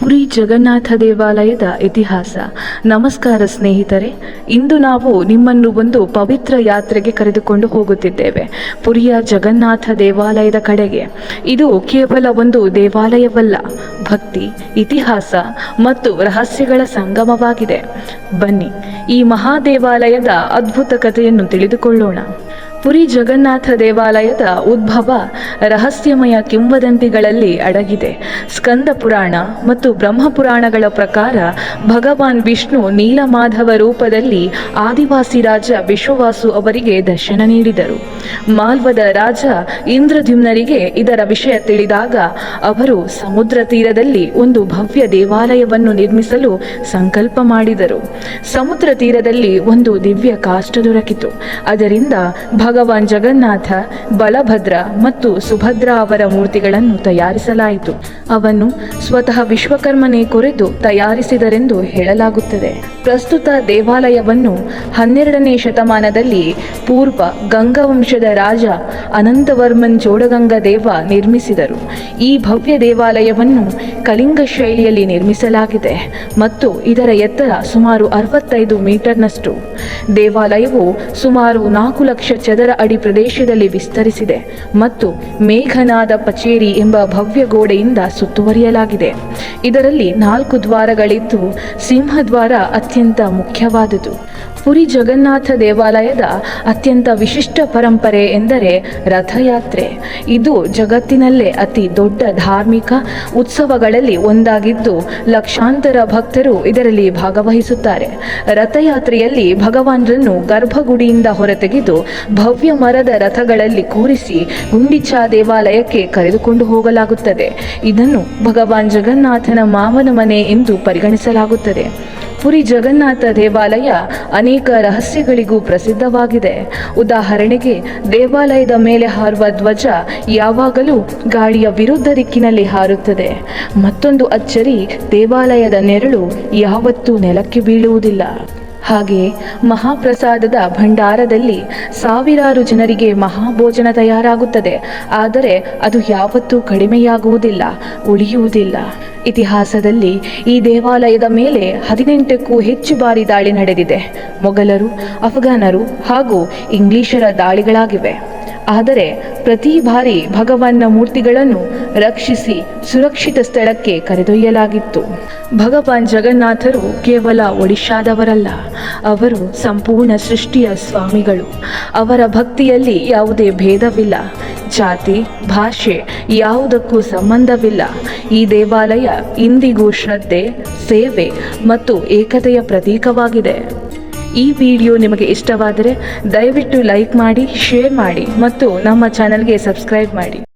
ಪುರಿ ಜಗನ್ನಾಥ ದೇವಾಲಯದ ಇತಿಹಾಸ. ನಮಸ್ಕಾರ ಸ್ನೇಹಿತರೆ, ಇಂದು ನಾವು ನಿಮ್ಮನ್ನು ಒಂದು ಪವಿತ್ರ ಯಾತ್ರೆಗೆ ಕರೆದುಕೊಂಡು ಹೋಗುತ್ತಿದ್ದೇವೆ. ಪುರಿಯ ಜಗನ್ನಾಥ ದೇವಾಲಯದ ಕಡೆಗೆ. ಇದು ಕೇವಲ ಒಂದು ದೇವಾಲಯವಲ್ಲ, ಭಕ್ತಿ, ಇತಿಹಾಸ ಮತ್ತು ರಹಸ್ಯಗಳ ಸಂಗಮವಾಗಿದೆ. ಬನ್ನಿ, ಈ ಮಹಾದೇವಾಲಯದ ಅದ್ಭುತ ಕಥೆಯನ್ನು ತಿಳಿದುಕೊಳ್ಳೋಣ. ಪುರಿ ಜಗನ್ನಾಥ ದೇವಾಲಯದ ಉದ್ಭವ ರಹಸ್ಯಮಯ ಕಿಂವದಂತಿಗಳಲ್ಲಿ ಅಡಗಿದೆ. ಸ್ಕಂದ ಪುರಾಣ ಮತ್ತು ಬ್ರಹ್ಮಪುರಾಣಗಳ ಪ್ರಕಾರ ಭಗವಾನ್ ವಿಷ್ಣು ನೀಲಮಾಧವ ರೂಪದಲ್ಲಿ ಆದಿವಾಸಿ ರಾಜ ವಿಶ್ವವಾಸು ಅವರಿಗೆ ದರ್ಶನ ನೀಡಿದರು. ಮಾಲ್ವದ ರಾಜ ಇಂದ್ರದ್ಯುಮ್ನರಿಗೆ ಇದರ ವಿಷಯ ತಿಳಿದಾಗ ಅವರು ಸಮುದ್ರ ತೀರದಲ್ಲಿ ಒಂದು ಭವ್ಯ ದೇವಾಲಯವನ್ನು ನಿರ್ಮಿಸಲು ಸಂಕಲ್ಪ ಮಾಡಿದರು. ಸಮುದ್ರ ತೀರದಲ್ಲಿ ಒಂದು ದಿವ್ಯ ಕಾಷ್ಟ ದೊರಕಿತು. ಅದರಿಂದ ಭಗವಾನ್ ಜಗನ್ನಾಥ, ಬಲಭದ್ರ ಮತ್ತು ಸುಭದ್ರ ಅವರ ಮೂರ್ತಿಗಳನ್ನು ತಯಾರಿಸಲಾಯಿತು. ಅವನು ಸ್ವತಃ ವಿಶ್ವಕರ್ಮನೇ ಕುರಿತು ತಯಾರಿಸಿದರೆಂದು ಹೇಳಲಾಗುತ್ತದೆ. ಪ್ರಸ್ತುತ ದೇವಾಲಯವನ್ನು ಹನ್ನೆರಡನೇ ಶತಮಾನದಲ್ಲಿ ಪೂರ್ವ ಗಂಗವಂಶದ ರಾಜ ಅನಂತವರ್ಮನ್ ಜೋಡಗಂಗ ದೇವ ನಿರ್ಮಿಸಿದರು. ಈ ಭವ್ಯ ದೇವಾಲಯವನ್ನು ಕಳಿಂಗ ಶೈಲಿಯಲ್ಲಿ ನಿರ್ಮಿಸಲಾಗಿದೆ ಮತ್ತು ಇದರ ಎತ್ತರ ಸುಮಾರು ಅರವತ್ತೈದು ಮೀಟರ್ನಷ್ಟು. ದೇವಾಲಯವು ಸುಮಾರು ನಾಲ್ಕು ಲಕ್ಷ ಚದರ ಅಡಿ ಪ್ರದೇಶದಲ್ಲಿ ವಿಸ್ತರಿಸಿದೆ ಮತ್ತು ಮೇಘನಾದ ಪಚೇರಿ ಎಂಬ ಭವ್ಯ ಗೋಡೆಯಿಂದ ಸುತ್ತುವರಿಯಲಾಗಿದೆ. ಇದರಲ್ಲಿ ನಾಲ್ಕು ದ್ವಾರಗಳಿದ್ದು ಸಿಂಹದ್ವಾರ ಅತ್ಯಂತ ಮುಖ್ಯವಾದುದು. ಪುರಿ ಜಗನ್ನಾಥ ದೇವಾಲಯದ ಅತ್ಯಂತ ವಿಶಿಷ್ಟ ಪರಂಪರೆ ಎಂದರೆ ರಥಯಾತ್ರೆ. ಇದು ಜಗತ್ತಿನಲ್ಲೇ ಅತಿ ದೊಡ್ಡ ಧಾರ್ಮಿಕ ಉತ್ಸವಗಳಲ್ಲಿ ಒಂದಾಗಿದ್ದು, ಲಕ್ಷಾಂತರ ಭಕ್ತರು ಇದರಲ್ಲಿ ಭಾಗವಹಿಸುತ್ತಾರೆ. ರಥಯಾತ್ರೆಯಲ್ಲಿ ಭಗವಾನ್ರನ್ನು ಗರ್ಭಗುಡಿಯಿಂದ ಹೊರತೆಗೆದು ಭವ್ಯ ಮರದ ರಥಗಳಲ್ಲಿ ಕೂರಿಸಿ ಗುಂಡಿಚಾ ದೇವಾಲಯಕ್ಕೆ ಕರೆದುಕೊಂಡು ಹೋಗಲಾಗುತ್ತದೆ. ಇದನ್ನು ಭಗವಾನ್ ಜಗನ್ನಾಥನ ಮಾವನ ಮನೆ ಎಂದು ಪರಿಗಣಿಸಲಾಗುತ್ತದೆ. ಪುರಿ ಜಗನ್ನಾಥ ದೇವಾಲಯ ಅನೇಕ ರಹಸ್ಯಗಳಿಗೂ ಪ್ರಸಿದ್ಧವಾಗಿದೆ. ಉದಾಹರಣೆಗೆ, ದೇವಾಲಯದ ಮೇಲೆ ಹಾರುವ ಧ್ವಜ ಯಾವಾಗಲೂ ಗಾಳಿಯ ವಿರುದ್ಧ ದಿಕ್ಕಿನಲ್ಲಿ ಹಾರುತ್ತದೆ. ಮತ್ತೊಂದು ಅಚ್ಚರಿ, ದೇವಾಲಯದ ನೆರಳು ಯಾವತ್ತೂ ನೆಲಕ್ಕೆ ಬೀಳುವುದಿಲ್ಲ. ಹಾಗೆ ಮಹಾಪ್ರಸಾದದ ಭಂಡಾರದಲ್ಲಿ ಸಾವಿರಾರು ಜನರಿಗೆ ಮಹಾಭೋಜನ ತಯಾರಾಗುತ್ತದೆ. ಆದರೆ ಅದು ಯಾವತ್ತೂ ಕಡಿಮೆಯಾಗುವುದಿಲ್ಲ, ಉಳಿಯುವುದಿಲ್ಲ. ಇತಿಹಾಸದಲ್ಲಿ ಈ ದೇವಾಲಯದ ಮೇಲೆ ಹದಿನೆಂಟಕ್ಕೂ ಹೆಚ್ಚು ಬಾರಿ ದಾಳಿ ನಡೆದಿದೆ. ಮೊಘಲರು, ಅಫ್ಘಾನರು ಹಾಗೂ ಇಂಗ್ಲಿಷರ ದಾಳಿಗಳಾಗಿವೆ. ಆದರೆ ಪ್ರತಿ ಬಾರಿ ಭಗವಾನ್ನ ಮೂರ್ತಿಗಳನ್ನು ರಕ್ಷಿಸಿ ಸುರಕ್ಷಿತ ಸ್ಥಳಕ್ಕೆ ಕರೆದೊಯ್ಯಲಾಗಿತ್ತು. ಭಗವಾನ್ ಜಗನ್ನಾಥರು ಕೇವಲ ಒಡಿಶಾದವರಲ್ಲ ಅವರು ಸಂಪೂರ್ಣ ಸೃಷ್ಟಿಯ ಸ್ವಾಮಿಗಳು. ಅವರ ಭಕ್ತಿಯಲ್ಲಿ ಯಾವುದೇ ಭೇದವಿಲ್ಲ. ಜಾತಿ, ಭಾಷೆ ಯಾವುದಕ್ಕೂ ಸಂಬಂಧವಿಲ್ಲ. ಈ ದೇವಾಲಯ ಇಂದಿಗೂ ಶ್ರದ್ಧೆ, ಸೇವೆ ಮತ್ತು ಏಕತೆಯ ಪ್ರತೀಕವಾಗಿದೆ. ಈ ವಿಡಿಯೋ ನಿಮಗೆ ಇಷ್ಟವಾದರೆ ದಯವಿಟ್ಟು ಲೈಕ್ ಮಾಡಿ ಶೇರ್ ಮಾಡಿ ಮತ್ತು ನಮ್ಮ ಚಾನಲ್ಗೆ ಸಬ್ಸ್ಕ್ರೈಬ್ ಮಾಡಿ.